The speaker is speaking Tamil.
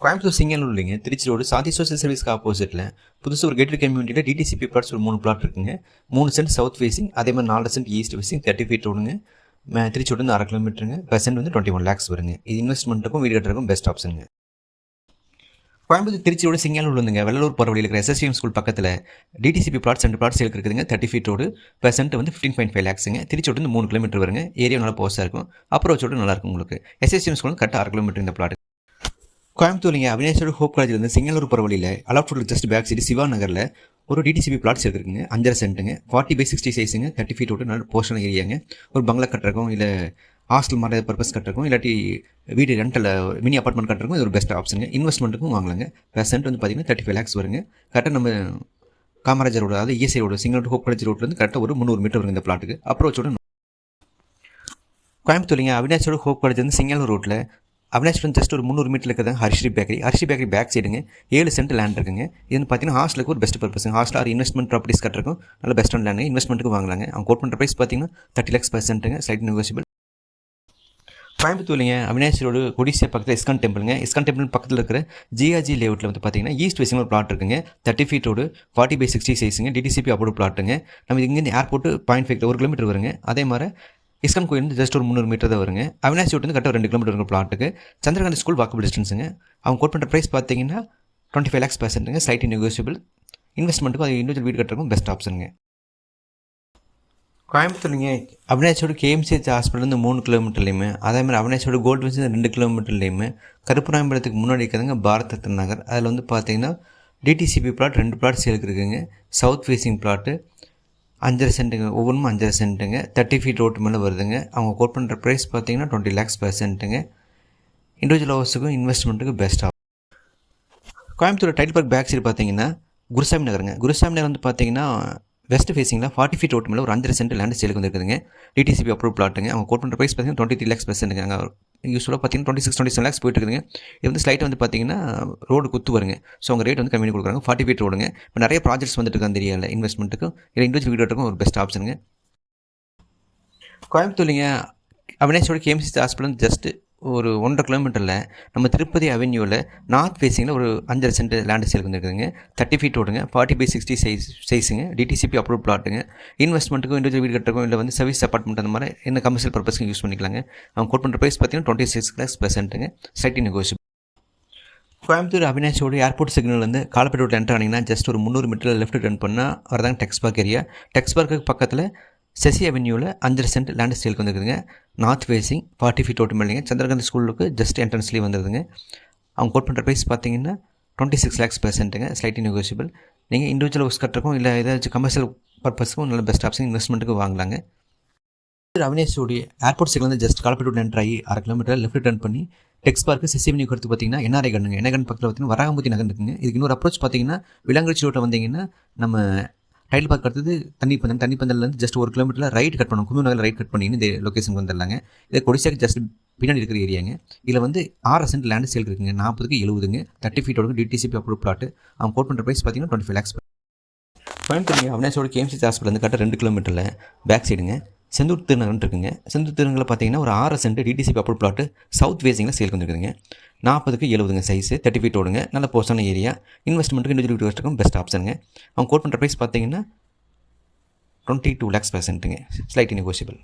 கோயம்புத்தூர் சிங்கனூர் இல்லைங்க திருச்சி ரோடு சாதி சோசியல் சர்வீஸ்க்கு ஆப்போசிட்டில் புதுசு ஒரு கேட்டட் கம்யூனிட்டியில் டிடிசிபி பிளாட்ஸ் ஒரு மூணு பிளாட் இருக்குங்க. மூணு சென்ட் சவுத் ஃபேஸிங் அதே மாதிரி நாலு cent east facing thirty feet ரோடுங்க ம- திருச்சி ரோடு வந்து அரை கிலோமீட்டருங்க பெர்சென்ட் வந்து டுவெண்ட்டி ஒன் லேக்ஸ் வருங்க. இது இன்வெஸ்ட்மெண்ட்டுக்கும் வீடு கட்டுறதுக்கும் பெஸ்ட் ஆப்ஷனுங்க கோயம்புத்தூர் திருச்சியோட சிங்கனூர் வந்துங்க வெள்ளலூர் போகிற இருக்கிற எஸ்எஸ்சிஎம் ஸ்கூல் பக்கத்தில் டிடிசிபி பிளாட்ஸ் ரெண்டு பிளாட்ஸ் இருக்குதுங்க. தேர்ட்டி ஃபீட் ரோடு பெர்சென்ட் வந்து ஃபிஃப்டின் பாயிண்ட் ஃபைவ் லேக்ஸுங்க திருச்சி ரோடு வந்து மூணு கிலோமீட்டர் வருங்க. ஏரியா நல்லா போஸ்டாக இருக்கும். அப்புறம் ரோடு நல்லா இருக்கும் உங்களுக்கு. எஸ்எஸ்சிஎம் ஸ்கூல் கரெக்டாக அரை கிலோமீட்டர் இந்த பிளாட் கோயம்புத்தூர்லிங்க அவினேஸ்வரர் ஹோப் காலேஜில் இருந்து சிங்கனூர் போகிற வழியில் அலாப்டூர் ஜஸ்ட் பேக் சைடு சிவா நகரில் ஒரு டிடிசிபி பிளாட்ஸ் இருக்குங்க. அஞ்சரை சென்ட்டுங்க ஃபார்ட்டி பை சிக்ஸ்டி சைஸுங்க தேர்ட்டி ஃபீட் விட்டு நல்ல போர்ஷன் ஏரியாங்க ஒரு பங்களா கட்டுறக்கும் இல்லை ஹாஸ்டல் மாதிரி பர்பஸ் கட்டுறக்கும் இல்லாட்டி வீடு ரெண்டில் மினி அப்பார்ட்மெண்ட் கட்டுறக்கும் இது ஒரு பெஸ்ட் ஆப்ஷனுங்க இன்வெஸ்ட்மெண்ட்டுக்கும் வாங்கலாங்க. பெர்சென்ட் வந்து பார்த்தீங்கன்னா தேர்ட்டி ஃபைவ் லேக்ஸ் வருங்க. கரெக்டாக நம்ம காமராஜர் ரோடு அதாவது ESI road Singanur Hope college ரோட்லேருந்து கரெக்டாக ஒரு முந்நூறு மீட்டர் வருங்க இந்த பிளாட்டுக்கு அப்ரோச்சோட கோயம்புத்தூர்லிங்க அவினாஷோட ஹோப் காலேஜ் வந்து சிங்கலூர் ரோட்டில் அவினாஷ்வரன் ஜஸ்ட் ஒரு முந்நூறு மீட்டர் இருக்கிறது Harshi bakery Harshi bakery back சைடுங்க ஏழு சென்ட் லேண்ட் இருக்குங்க. இது வந்து பார்த்தீங்கன்னா ஹாஸ்டலுக்கு ஒரு best purpose hostel or investment properties கட்டிருக்கும். நல்ல பெஸ்ட் ஆன் லேண்ட் இன்வெஸ்ட்மெண்ட்டுக்கு வாங்கலாங்க. அவங்க கோட் பண்ணுற ப்ரைஸ் பார்த்தீங்கன்னா தேர்ட்டி லேக்ஸ் பர்சன்ட்டுங்க ஸ்லைட் நெகோசியபிள் கோயம்புத்தூர்லிங்க அவினாசியோட ரோடு பக்கத்தில் இஸ்கான் டெம்பிளுங்க இஸ்கான் டெம்பிள் பக்கத்தில் இருக்கிற ஜிஆர்ஜி லேவுட்டில் வந்து பார்த்தீங்கன்னா ஈஸ்ட் வெஸ்டிங் ஒரு பிளாட் இருக்குங்க. Thirty feet road forty by sixty சைஸுங்க DTCP approve பிளாட்டுங்க நம்ம இங்கேருந்து ஏர்போர்ட்டு பாயிண்ட் ஃபைவ் ஒரு கிலோமீட்டர் வருங்க. அதே மாதிரி இஸ்கான் கோயில் ஜஸ்ட் ஒரு முந்நூறு மீட்டர் தான் வருங்க. அவினாஷ் ரோட் வந்து கரெக்டாக ரெண்டு கிலோமீட்டர் இருக்கும் பிளாட்டுக்கு சந்திரகாந்தி ஸ்கூல் வாக்கபிள் டிஸ்டன்ஸுங்க அவங்க கோட் பண்ணுற ப்ரைஸ் பார்த்தீங்கன்னா டுவெண்ட்டி ஃபைவ் லேக்ஸ் பர்சன்ட்டுங்க ஸ்லைட்லி நெகோசியபிள் இன்வெஸ்ட்மெண்ட்டுக்கும் அது இண்டிவிஜுவல் வீடு கட்டுறதுக்கும் பெஸ்ட் ஆப்ஷனுங்க கோயம்புத்தூருங்க அவினாஷோட கேஎம்சிஹெச் ஹாஸ்பிட்டல் வந்து மூணு கிலோமீட்டர்லையுமே அதே மாதிரி அவினாஷோட கோல்டு வந்து ரெண்டு கிலோமீட்டர்லையுமே கருப்பராயம்பலத்துக்கு முன்னாடி இருக்கிறதுங்க பாரத் ரத்ன நகர். அதில் வந்து பார்த்தீங்கன்னா டிடிசிபி பிளாட் ரெண்டு பிளாட் சேலுக்கு சவுத் ஃபேசிங் பிளாட்டு அஞ்சரை சென்ட்டுங்க ஒவ்வொன்றும் அஞ்சரை சென்ட்டுங்க. தேர்ட்டி ஃபீட் ரோட்டு மேலே வருதுங்க. அவங்க கோட் பண்ணுற ப்ரைஸ் பார்த்தீங்கன்னா டுவெண்ட்டி லேக்ஸ் பர் சென்ட்டுங்க இண்டிவிஜுவல் ஹவர்ஸுக்கும் இன்வெஸ்ட்மெண்ட்டுக்கும் பெஸ்ட்டாக Coimbatore tail park back side பார்த்தீங்கன்னா குருசாமி நகருங்க. குருசாமி நகர் வந்து பார்த்தீங்கன்னா வெஸ்ட் ஃபேசிங்கில் ஃபார்ட்டி ஃபீட் ரோட்டு மேலே ஒரு அஞ்சரை சென்ட் லேண்ட் சேலுக்கு வந்துருக்குதுங்க. டிடிசிபி அப்ரூவ் பிளாட்டுங்க அவங்க கோட் பண்ணுற ப்ரைஸ் பார்த்தீங்கன்னா டுவெண்ட்டி த்ரீ லேக்ஸ் பர்சன்ட்டுங்க அங்கே யூஸ்வலாக பார்த்தீங்கன்னா twenty six twenty seven lakhs போயிட்டு இருக்குதுங்க. இது வந்து ஸ்லைட் வந்து பார்த்தீங்கன்னா ரோடு குத்து வருங்க. ஸோ அவங்க ரேட் வந்து கம்மி கொடுக்குறாங்க. ஃபார்ட்டி ஃபீட் ரோடுங்க இப்போ நிறைய ப்ராஜெக்ட்ஸ் வந்துட்டு இருக்கு அந்த ஏரியாவில் இன்வெஸ்ட்மெண்ட்டுக்கும் இல்லை இண்டிவிஜுவல் வீடியோட்டுக்கும் ஒரு பெஸ்ட் ஆப்ஷனுங்க கோயம்புத்தூர்லிங்க. அவினேஷோட கேஎம்சி ஹாஸ்பிட்டல் ஜஸ்ட்டு ஒரு ஒன்றரை கிலோமீட்டரில் நம்ம திருப்பதி அவென்யூவில் நார்த் ஃபேஸிங்கில் ஒரு அஞ்சரை சென்ட் லேண்ட் சேலுக்கு வந்துருக்குதுங்க. தேர்ட்டி ஃபீட் ஓடுங்க. ஃபார்ட்டி பை சிக்ஸ்டி சைஸ் சைஸுங்க. டிடிசிபி அப்ரூவ் பிளாட்டுங்க இன்வெஸ்ட்மெண்ட்டுக்கும் இண்டிவிஜுவல் வீடு கட்டுறக்கும் இல்லை வந்து சர்வீஸ் அப்பார்ட்மெண்ட் அந்த மாதிரி என்ன கமர்ஷியல் பர்பஸ்க்கு யூஸ் பண்ணிக்கலாங்க. அவங்க கோட் பண்ணுற ப்ரைஸ் பார்த்தீங்கன்னா டுவெண்ட்டி சிக்ஸ் லேக்ஸ் பெர்சென்ட்டுங்க ஸ்லைட்டி நெகோஷியபிள் கோயம்புத்தூர் அவினாஷோட ஏர்போர்ட் சிக்னல்லேருந்து வந்து காலப்பேட் ரோட்டில் என்டர் ஆனீங்கன்னா ஜஸ்ட் ஒரு முந்நூறு மீட்டரில் லெஃப்ட் டர்ன் பண்ணால் வரதாங்க டெக்ஸ் பார்க் ஏரியா டெக்ஸ் பார்க்கு பக்கத்தில் செசி அவென்யூவில் அஞ்சு சென்ட் லேண்ட் ஸ்டீலுக்கு வந்துருக்குதுங்க. நார்த் ஃபேஸிங் ஃபார்ட்டி ஃபீட் ஓட்டு மேலேங்க சந்திரகாந்தி ஸ்கூலுக்கு ஜஸ்ட் என்ட்ரன்ஸ்லேயே வந்துருதுங்க அவங்க கோட் பண்ணுற ப்ரைஸ் பார்த்தீங்கன்னா டுவெண்ட்டி சிக்ஸ் லேக்ஸ் பர்சன்ட்டுங்க ஸ்லைட்லி நெகோசியபிள் நீங்கள் இண்டிவிஜுவல் ஒர்க்ஸ் கட்டுறக்கும் இல்லை ஏதாச்சும் கமர்ஷியல் பர்பஸ்க்கும் நல்ல பெஸ்ட் ஆப்ஷன் இன்வெஸ்ட்மெண்ட்டுக்கு வாங்கலாங்க. அவினேஷோடைய ஏர்போர்ட் சைக்கிள் வந்து ஜஸ்ட் காலப்பட்டு என்ட்ரு ஆகி அரை கிலோமீட்டர் லெஃப்ட் டர்ன் பண்ணி டெக்ஸ் பார்க்கு சிசிஎம்னி கொடுத்து பார்த்தீங்கன்னா என்ஆர்ஐ கண்ணுங்க என்ன கண் பக்கத்தில் பார்த்தீங்கன்னா வராகம்பூத்தி நகர் இருக்குங்க இதுக்கு இன்னொரு அப்ரோச் பார்த்தீங்கன்னா விலங்குச்சி ரோட்டில் வந்தீங்கன்னா நம்ம டைல் பார்க் அடுத்தது தண்ணி பந்தல். தண்ணி பந்தல்லேருந்து ஜஸ்ட் ஒரு கிலோமீட்டரில் ரைட் கட் பண்ணணும். குன்னூர் நகரில் ரைட் கட் பண்ணி இந்த லொக்கேஷனுக்கு வந்துடலாங்க. இதை கொடிசாக்கு ஜஸ்ட் பின்னாடி இருக்கிற ஏரியாங்க இதில் வந்து ஆறு சென்ட் லேண்ட் சேல் இருக்குங்க. நாற்பதுக்கு எழுபதுங்க. தேர்ட்டி ஃபீட்டோட டிடிசிபி அப்ரூவ் பிளாட் அவங்க கோட் பண்ணுற ப்ரைஸ் பார்த்தீங்கன்னா டுவெண்ட்டி ஃபைவ் லேக்ஸ் கோயம்புத்தூர் அவினாசோட கேஎம்சி ஹாஸ்பிட்டல் வந்து கரெக்டாக ரெண்டு கிலோமீட்டரில் பேக் சைடுங்க செந்தூர் திருநகர்னு இருக்குங்க. செந்தூர் திருநகரில் பார்த்தீங்கன்னா ஒரு ஆறு cent DTCP approve plot south வேசிங்கில் sale வந்துருக்குதுங்க. நாற்பதுக்கு எழுபதுங்க சைஸு தேர்ட்டி ஃபீட் ஓடுங்க. நல்ல போஸ்டான ஏரியா இன்வெஸ்ட்மெண்ட்டுக்கு இண்டிவிஜுவல் இன்வெஸ்ட்டுக்கும் பெஸ்ட் ஆப்ஷனுங்க அவங்க கோட் பண்ணுற ப்ரைஸ் பார்த்தீங்கன்னா டுவெண்ட்டி டூ லேக்ஸ் பர்சன்ட்டுங்க ஸ்லைட்லி நெகோசியபிள்